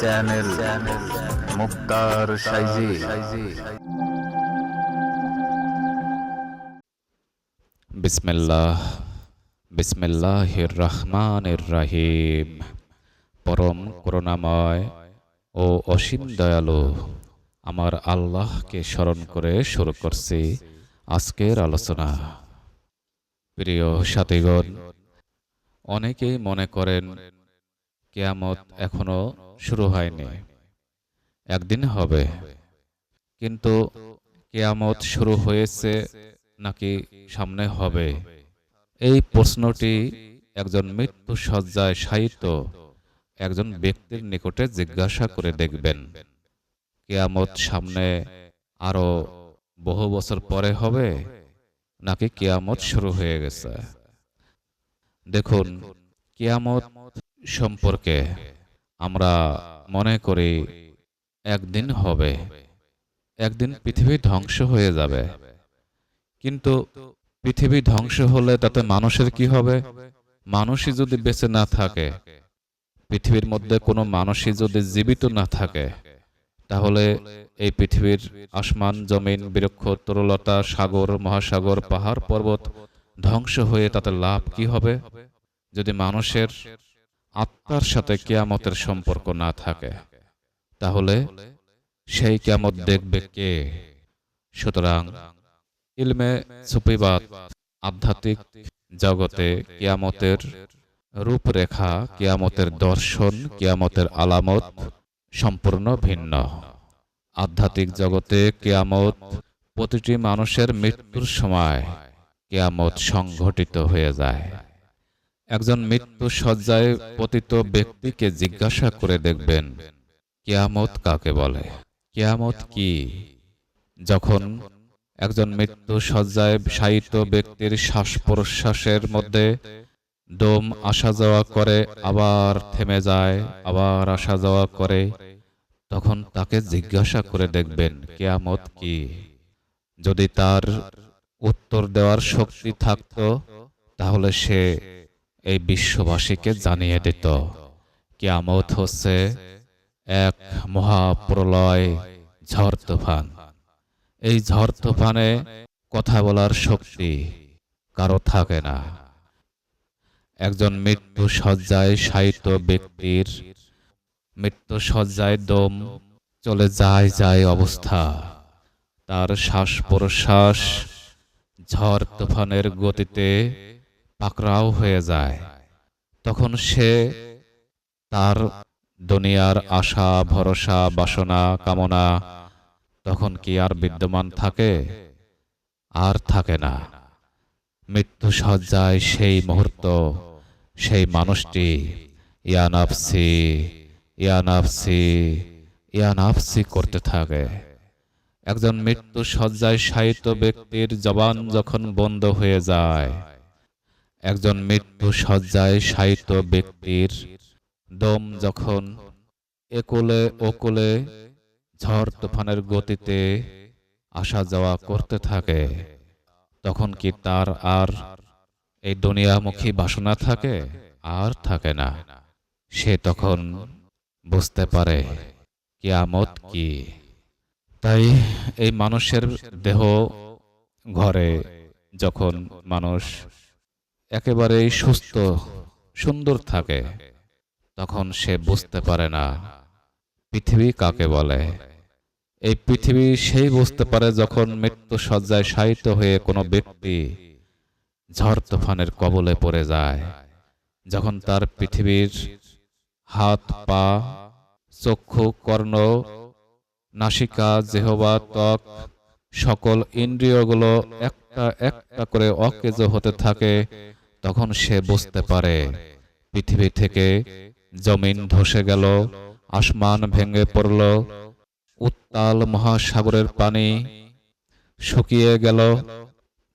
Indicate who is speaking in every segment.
Speaker 1: Channel মুক্তার সাইজি।
Speaker 2: বিসমিল্লাহ রাহিম পরম করুণাময় ও অসীম দয়ালু, আমার আল্লাহকে স্মরণ করে শুরু করছি আজকের আলোচনা। প্রিয় সাথীগণ, অনেকেই মনে করেন কেয়ামত এখনও শুরু হয়নি। একদিন হবে। কিন্তু কেয়ামত শুরু হয়েছে নাকি সামনে হবে? এই প্রশ্নটি একজন মৃত্যু সজ্জায় সাহিত্য একজন ব্যক্তির নিকটে জিজ্ঞাসা করে দেখবেন। কেয়ামত সামনে আরও বহু বছর পরে হবে নাকি কেয়ামত শুরু হয়ে গেছে? দেখুন, কেয়ামত সম্পর্কে আমরা মনে করি একদিন হবে, একদিন পৃথিবী ধ্বংস হয়ে যাবে। কিন্তু পৃথিবী ধ্বংস হলে তাতে মানুষের কি হবে? মানুষই যদি বেঁচে না থাকে, পৃথিবীর মধ্যে কোনো মানুষই যদি জীবিত না থাকে, তাহলে এই পৃথিবীর আসমান, জমিন, বৃক্ষ, তরলতা, সাগর, মহাসাগর, পাহাড়, পর্বত ধ্বংস হয়ে তাতে লাভ কি হবে? যদি মানুষের আত্মার সাথে কেয়ামতের সম্পর্ক না থাকে। তাহলে সেই কেয়ামত দেখবে কে? সুতরাং ইলমে সুপিবাদ আধ্যাত্মিক জগতে কিয়ামতের রূপরেখা, কিয়ামতের দর্শন, কিয়ামতের আলামত সম্পূর্ণ ভিন্ন। আধ্যাত্মিক জগতে কিয়ামত প্রতিটি মানুষের মৃত্যুর সময় কিয়ামত সংঘটিত হয়ে যায়। একজন মৃত্যু সজ্জায় পতিত ব্যক্তিকে জিজ্ঞাসা করে দেখবেন, কেয়ামত কাকে বলে? কেয়ামত কি? যখন একজন মৃত্যু সজ্জায় শায়িত ব্যক্তির শ্বাস প্রশ্বাসের মধ্যে দম আসা যাওয়া করে, আবার থেমে যায়, আবার আসা যাওয়া করে, তখন তাকে জিজ্ঞাসা করে দেখবেন, কেয়ামত কি? যদি তার উত্তর দেওয়ার শক্তি থাকত, তাহলে সে এই বিশ্ববাসীকে জানিয়ে দিত। কেয়ামত হচ্ছে এক মহাপ্রলয় ঝড় তুফান। এই ঝড় তুফানে কথা বলার শক্তি কারও থাকে না। একজন মৃত্যু সজ্জায় সাহিত্য ব্যক্তির মৃত্যু সজ্জায় দম চলে যায় যায় অবস্থা। তার শ্বাস প্রশ্বাস ঝড় তুফানের গতিতে পাকড়াও হয়ে যায়। তখন সে তার দুনিয়ার আশা, ভরসা, বাসনা, কামনা তখন কি আর বিদ্যমান থাকে? আর থাকে না। মৃত্যু সজ্জায় সেই মুহূর্ত, সেই মানুষটি ইয়ানাফসি ইয়ানাফসি ইয়ানাফসি করতে থাকে। একজন মৃত্যু সজ্জায় সাহিত্য ব্যক্তির জবান যখন বন্ধ হয়ে যায় একজন মৃত্যু সজ্জায় সাহিত্য ব্যক্তির দম যখন একলে ওকলে ঝড় তুফানের গতিতে আসা যাওয়া করতে থাকে, তখন কি তার আর এই দুনিয়ামুখী বাসনা থাকে? আর থাকে না। সে তখন বুঝতে পারে কি কিয়ামত কি? তাই এই মানুষের দেহ ঘরে যখন মানুষ একেবারেই সুস্থ, সুন্দর থাকে, তখন সে বুঝতে পারে না পৃথিবী কাকে বলে। এই পৃথিবী সেই বুঝতে পারে যখন মৃত্যু সজ্জায় শায়িত হয়ে কোনো ব্যক্তি ঝড় তুফানের কবলে পড়ে যায়। যখন তার পৃথিবীর হাত, পা, চক্ষু, কর্ণ, নাসিকা, জেহবা, ত্বক সকল ইন্দ্রিয়গুলো একটা একটা করে অকেজ হতে থাকে। তখন সে বুঝতে পারে পৃথিবী থেকে জমিন ধসে গেল আসমান ভেঙে পড়ল উত্তাল মহাসাগরের পানি শুকিয়ে গেল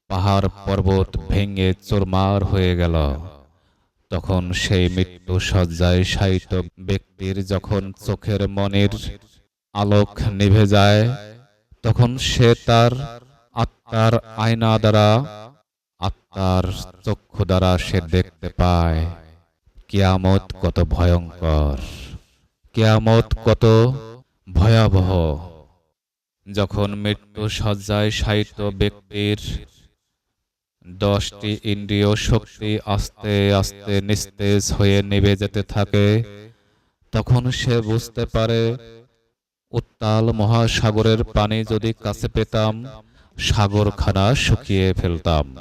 Speaker 2: পাহাড় পর্বত ভেঙে চোরমার হয়ে গেল। তখন সেই মৃত্যু সজ্জায় শায়িত ব্যক্তির যখন চোখের মনের আলোক নিভে যায় তখন সে তার আত্মার আয়না দ্বারা আত্মার চক্ষু দ্বারা সে দেখতে পায়। কিয়ামত কত ভয়ঙ্কর। কেয়ামত কত ভয়াবহ। যখন মৃত্যু সজ্জায় সাহিত্য ব্যক্তির দশটি ইন্দ্রিয় শক্তি আস্তে আস্তে নিস্তেজ হয়ে নেবে যেতে থাকে, তখন সে বুঝতে পারে, উত্তাল মহাসাগরের পানি যদি কাছে পেতাম, সাগরখানা শুকিয়ে ফেলতাম।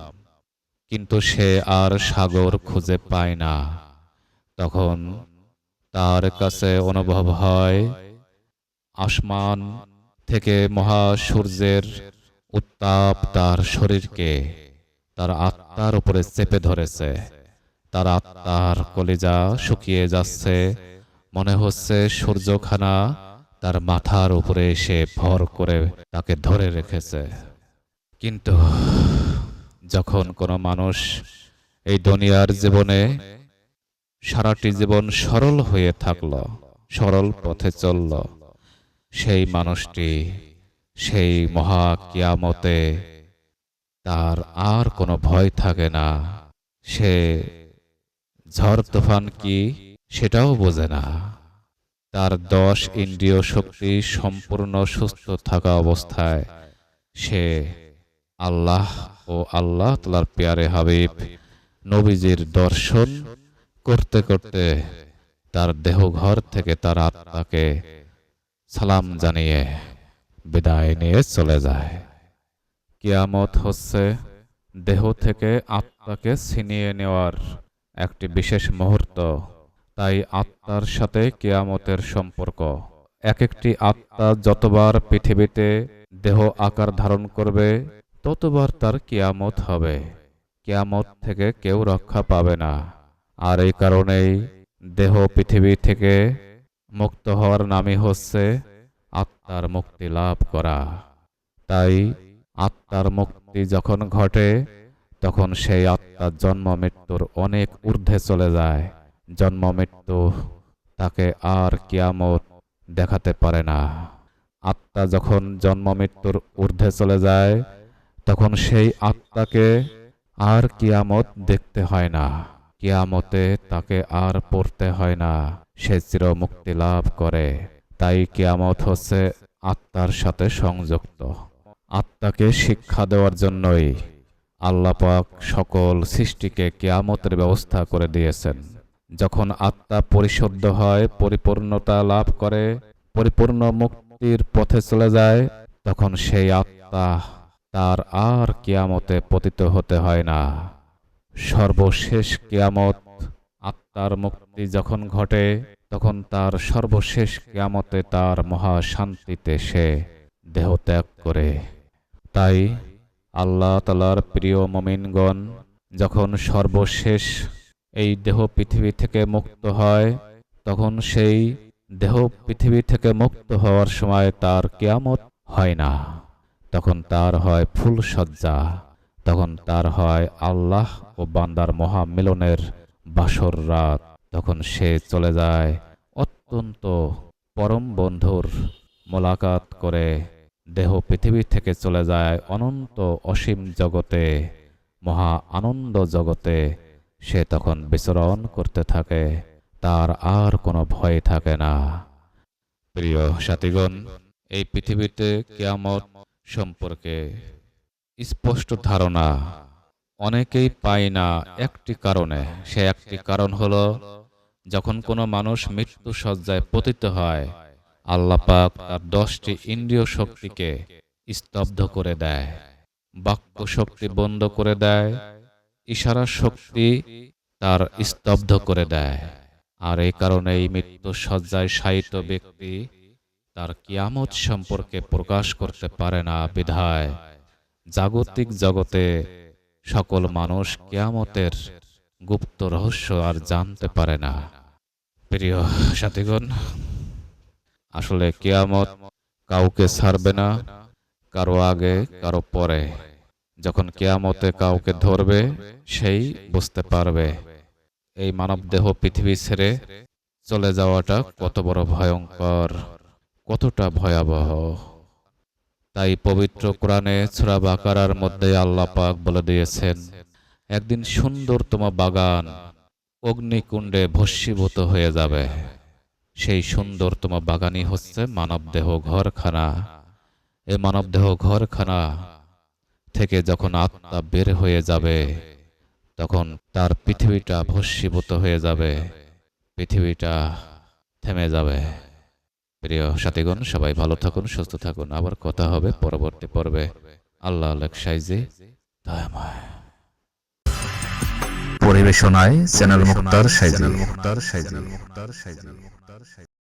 Speaker 2: কিন্তু সে আর সাগর খুঁজে পায় না। তখন তার কাছে অনুভব হয়, আসমান থেকে মহাসূর্যের উত্তাপ তার শরীরকে, তার আত্মার উপরে চেপে ধরেছে। তার আত্মার কলিজা শুকিয়ে যাচ্ছে, মনে হচ্ছে সূর্যখানা তার মাথার উপরে এসে ভর করে তাকে ধরে রেখেছে। কিন্তু যখন কোনো মানুষ এই দুনিয়ার জীবনে সারাটি জীবন সরল হয়ে থাকল, সরল পথে চলল, সেই মানুষটি সেই মহা কিয়ামতে তার আর কোনো ভয় থাকে না। সে ঝড় তুফান কি সেটাও বোঝে না। তার দশ ইন্দ্রিয় শক্তি সম্পূর্ণ সুস্থ থাকা অবস্থায় সে আল্লাহ ও আল্লাহ তালার পেয়ারে হাবিব, নবীজির দর্শন করতে করতে তার দেহ ঘর থেকে তার আত্মাকে সালাম জানিয়ে বিদায় নিয়ে চলে যায়। কিয়ামত হচ্ছে দেহ থেকে আত্মাকে ছিনিয়ে নেওয়ার একটি বিশেষ মুহূর্ত। তাই আত্মার সাথে কিয়ামতের সম্পর্ক। এক একটি আত্মা যতবার পৃথিবীতে দেহ আকার ধারণ করবে ততবার তার কেয়ামত হবে। কেয়ামত থেকে কেউ রক্ষা পাবে না। আর এই কারণেই দেহ পৃথিবী থেকে মুক্ত হওয়ার নামই হচ্ছে আত্মার মুক্তি লাভ করা। তাই আত্মার মুক্তি যখন ঘটে, তখন সেই আত্মার জন্ম মৃত্যুর অনেক ঊর্ধ্বে চলে যায়। জন্ম মৃত্যু তাকে আর কিয়ামত দেখাতে পারে না। আত্মা যখন জন্ম মৃত্যুর ঊর্ধ্বে চলে যায় তখন সেই আত্মাকে আর কিয়ামত দেখতে হয় না। কিয়ামতে তাকে আর পড়তে হয় না। সে চির মুক্তি লাভ করে। তাই কিয়ামত হচ্ছে আত্মার সাথে সংযুক্ত। আত্মাকে শিক্ষা দেওয়ার জন্যই আল্লাপাক সকল সৃষ্টিকে কিয়ামতের ব্যবস্থা করে দিয়েছেন। যখন আত্মা পরিশুদ্ধ হয়, পরিপূর্ণতা লাভ করে, পরিপূর্ণ মুক্তির পথে চলে যায়, তখন সেই আত্মা তার আর কেয়ামতে পতিত হতে হয় না। সর্বশেষ কেয়ামত আত্মার মুক্তি যখন ঘটে, তখন তার সর্বশেষ কেয়ামতে তার মহা শান্তিতে সে দেহ ত্যাগ করে। তাই আল্লাহ তালার প্রিয় মমিনগণ, যখন সর্বশেষ এই দেহ পৃথিবী থেকে মুক্ত হয়, তখন সেই দেহ পৃথিবী থেকে মুক্ত হওয়ার সময় তার কেয়ামত হয় না। তখন তার হয় ফুল সজ্জা তখন তার হয় আল্লাহ ও বান্দার মহামিলনের বাসর রাত। তখন সে চলে যায় অত্যন্ত পরম বন্ধুর মোলাকাত করে। দেহ পৃথিবী থেকে চলে যায় অনন্ত অসীম জগতে, মহা আনন্দ জগতে। সে তখন বিচরণ করতে থাকে, তার আর কোনো ভয় থাকে না। প্রিয় সাথীগণ, এই পৃথিবীতে কিয়ামত সম্পর্কে স্পষ্ট ধারণা অনেকেই পায় না একটি কারণে। সে একটি কারণ হলো, যখন কোনো মানুষ মৃত্যু সজ্জায় পতিত হয় আল্লাপাক তার দশটি ইন্দ্রিয় শক্তিকে স্তব্ধ করে দেয়, বাক্য শক্তি বন্ধ করে দেয়, ইশারা শক্তি তার স্তব্ধ করে দেয়। আর এই কারণে এই মৃত্যু সজ্জায় শায়িত ব্যক্তি তার কিয়ামত সম্পর্কে প্রকাশ করতে পারে না বিধায়। জাগতিক জগতে সকল মানুষ কিয়ামতের গুপ্ত রহস্য আর জানতে পারে না। প্রিয় সাথীগণ, আসলে কিয়ামত কাউকে ছাড়বে না, কারও আগে, কারও পরে। যখন কিয়ামতে কাউকে ধরবে, সেই বুঝতে পারবে। এই মানব দেহ পৃথিবী ছেড়ে চলে যাওয়াটা কত বড় ভয়ঙ্কর। কতটা ভয়াবহ। তাই পবিত্র কোরআনে ছোড়া বাকারার মধ্যে আল্লাহ পাক বলে দিয়েছেন, একদিন সুন্দরতম বাগান অগ্নিকুণ্ডে ভস্মীভূত হয়ে যাবে। সেই সুন্দরতম বাগানই হচ্ছে মানবদেহ ঘরখানা। এ মানবদেহ ঘরখানা থেকে যখন আত্মা বের হয়ে যাবে, তখন তার পৃথিবীটা ভস্মীভূত হয়ে যাবে, পৃথিবীটা থেমে যাবে। প্রিয় সাথীগণ সবাই ভালো থাকুন সুস্থ থাকুন। আবার কথা হবে পরবর্তী পর্বে। আল্লাহ আলেক সাইজি
Speaker 1: পরিবেশনায় চ্যানেল মুক্তার সাইজি। মুক্তার সাইজি। মুক্তার সাইজি।